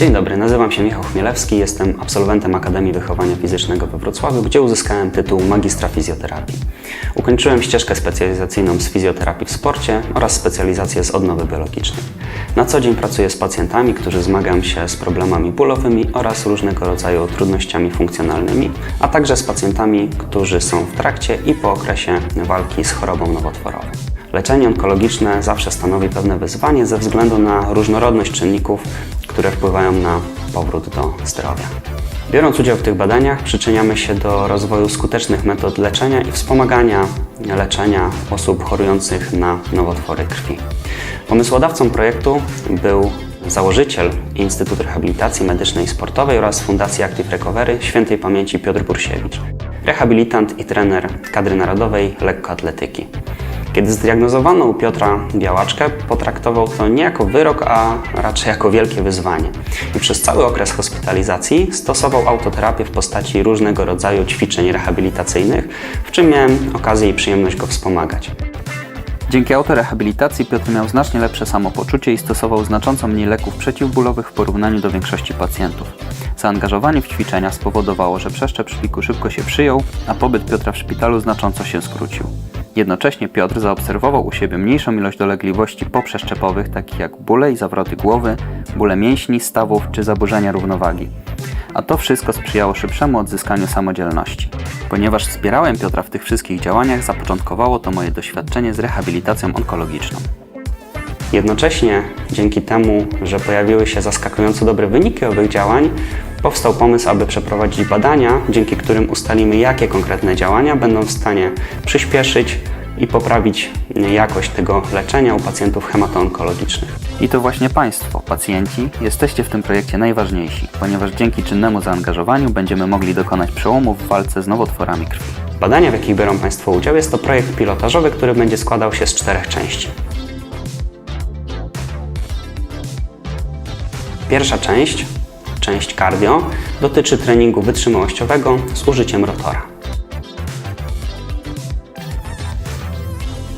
Dzień dobry, nazywam się Michał Chmielewski, jestem absolwentem Akademii Wychowania Fizycznego we Wrocławiu, gdzie uzyskałem tytuł magistra fizjoterapii. Ukończyłem ścieżkę specjalizacyjną z fizjoterapii w sporcie oraz specjalizację z odnowy biologicznej. Na co dzień pracuję z pacjentami, którzy zmagają się z problemami bólowymi oraz różnego rodzaju trudnościami funkcjonalnymi, a także z pacjentami, którzy są w trakcie i po okresie walki z chorobą nowotworową. Leczenie onkologiczne zawsze stanowi pewne wyzwanie ze względu na różnorodność czynników, które wpływają na powrót do zdrowia. Biorąc udział w tych badaniach, przyczyniamy się do rozwoju skutecznych metod leczenia i wspomagania leczenia osób chorujących na nowotwory krwi. Pomysłodawcą projektu był założyciel Instytutu Rehabilitacji Medycznej i Sportowej oraz Fundacji Active Recovery świętej pamięci Piotr Bursiewicz, rehabilitant i trener kadry narodowej lekkoatletyki. Kiedy zdiagnozowano u Piotra białaczkę, potraktował to nie jako wyrok, a raczej jako wielkie wyzwanie. I przez cały okres hospitalizacji stosował autoterapię w postaci różnego rodzaju ćwiczeń rehabilitacyjnych, w czym miałem okazję i przyjemność go wspomagać. Dzięki autorehabilitacji Piotr miał znacznie lepsze samopoczucie i stosował znacząco mniej leków przeciwbólowych w porównaniu do większości pacjentów. Zaangażowanie w ćwiczenia spowodowało, że przeszczep szpiku szybko się przyjął, a pobyt Piotra w szpitalu znacząco się skrócił. Jednocześnie Piotr zaobserwował u siebie mniejszą ilość dolegliwości poprzeszczepowych, takich jak bóle i zawroty głowy, bóle mięśni, stawów czy zaburzenia równowagi. A to wszystko sprzyjało szybszemu odzyskaniu samodzielności. Ponieważ wspierałem Piotra w tych wszystkich działaniach, zapoczątkowało to moje doświadczenie z rehabilitacją onkologiczną. Jednocześnie dzięki temu, że pojawiły się zaskakująco dobre wyniki owych działań, powstał pomysł, aby przeprowadzić badania, dzięki którym ustalimy, jakie konkretne działania będą w stanie przyspieszyć i poprawić jakość tego leczenia u pacjentów hematoonkologicznych. I to właśnie Państwo, pacjenci, jesteście w tym projekcie najważniejsi, ponieważ dzięki czynnemu zaangażowaniu będziemy mogli dokonać przełomu w walce z nowotworami krwi. Badania, w jakich biorą Państwo udział, jest to projekt pilotażowy, który będzie składał się z czterech części. Pierwsza część, część cardio, dotyczy treningu wytrzymałościowego z użyciem rotora.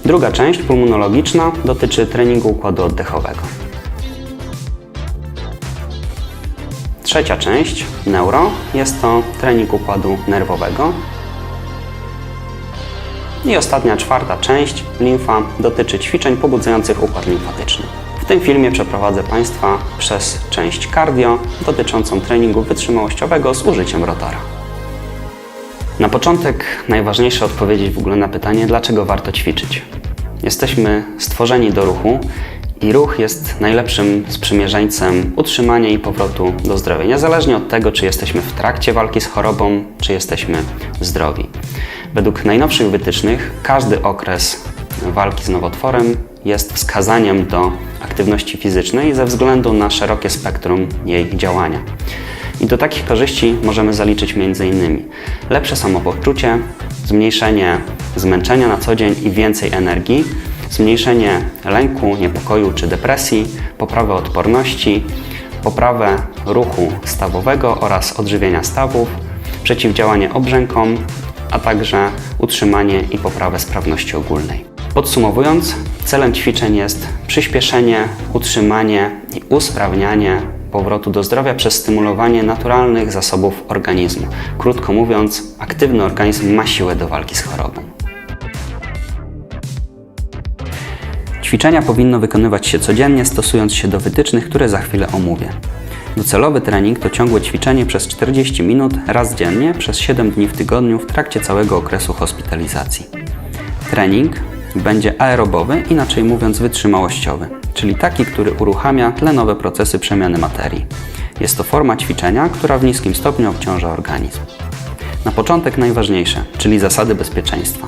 Druga część, pulmonologiczna, dotyczy treningu układu oddechowego. Trzecia część, neuro, jest to trening układu nerwowego. I ostatnia, czwarta część, limfa, dotyczy ćwiczeń pobudzających układ limfatyczny. W tym filmie przeprowadzę Państwa przez część cardio dotyczącą treningu wytrzymałościowego z użyciem rotora. Na początek najważniejsze odpowiedzieć w ogóle na pytanie, dlaczego warto ćwiczyć. Jesteśmy stworzeni do ruchu i ruch jest najlepszym sprzymierzeńcem utrzymania i powrotu do zdrowia, niezależnie od tego, czy jesteśmy w trakcie walki z chorobą, czy jesteśmy zdrowi. Według najnowszych wytycznych każdy okres walki z nowotworem jest wskazaniem do aktywności fizycznej ze względu na szerokie spektrum jej działania. I do takich korzyści możemy zaliczyć m.in. lepsze samopoczucie, zmniejszenie zmęczenia na co dzień i więcej energii, zmniejszenie lęku, niepokoju czy depresji, poprawę odporności, poprawę ruchu stawowego oraz odżywienia stawów, przeciwdziałanie obrzękom, a także utrzymanie i poprawę sprawności ogólnej. Podsumowując, celem ćwiczeń jest przyspieszenie, utrzymanie i usprawnianie powrotu do zdrowia przez stymulowanie naturalnych zasobów organizmu. Krótko mówiąc, aktywny organizm ma siłę do walki z chorobą. Ćwiczenia powinno wykonywać się codziennie, stosując się do wytycznych, które za chwilę omówię. Docelowy trening to ciągłe ćwiczenie przez 40 minut raz dziennie przez 7 dni w tygodniu w trakcie całego okresu hospitalizacji. Trening będzie aerobowy, inaczej mówiąc wytrzymałościowy, czyli taki, który uruchamia tlenowe procesy przemiany materii. Jest to forma ćwiczenia, która w niskim stopniu obciąża organizm. Na początek najważniejsze, czyli zasady bezpieczeństwa.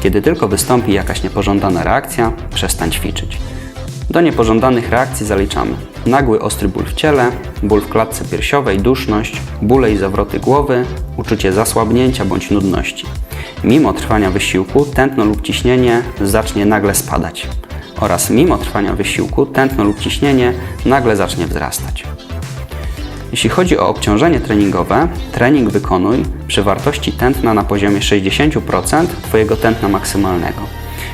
Kiedy tylko wystąpi jakaś niepożądana reakcja, przestań ćwiczyć. Do niepożądanych reakcji zaliczamy nagły ostry ból w ciele, ból w klatce piersiowej, duszność, bóle i zawroty głowy, uczucie zasłabnięcia bądź nudności. Mimo trwania wysiłku tętno lub ciśnienie zacznie nagle spadać oraz mimo trwania wysiłku tętno lub ciśnienie nagle zacznie wzrastać. Jeśli chodzi o obciążenie treningowe, trening wykonuj przy wartości tętna na poziomie 60% Twojego tętna maksymalnego.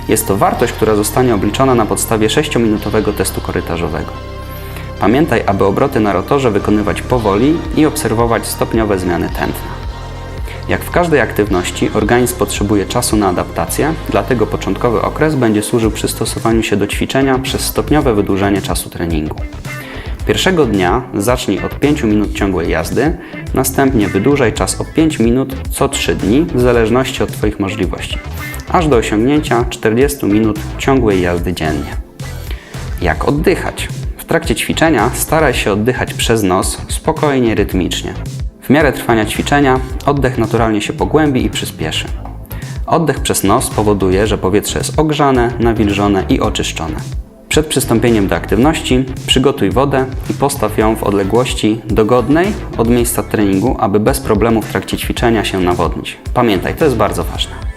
Jest to wartość, która zostanie obliczona na podstawie 6-minutowego testu korytarzowego. Pamiętaj, aby obroty na rotorze wykonywać powoli i obserwować stopniowe zmiany tętna. Jak w każdej aktywności, organizm potrzebuje czasu na adaptację, dlatego początkowy okres będzie służył przystosowaniu się do ćwiczenia przez stopniowe wydłużenie czasu treningu. Pierwszego dnia zacznij od 5 minut ciągłej jazdy, następnie wydłużaj czas o 5 minut co 3 dni w zależności od Twoich możliwości, aż do osiągnięcia 40 minut ciągłej jazdy dziennie. Jak oddychać? Trakcie ćwiczenia staraj się oddychać przez nos spokojnie, rytmicznie. W miarę trwania ćwiczenia oddech naturalnie się pogłębi i przyspieszy. Oddech przez nos powoduje, że powietrze jest ogrzane, nawilżone i oczyszczone. Przed przystąpieniem do aktywności przygotuj wodę i postaw ją w odległości dogodnej od miejsca treningu, aby bez problemu w trakcie ćwiczenia się nawodnić. Pamiętaj, to jest bardzo ważne.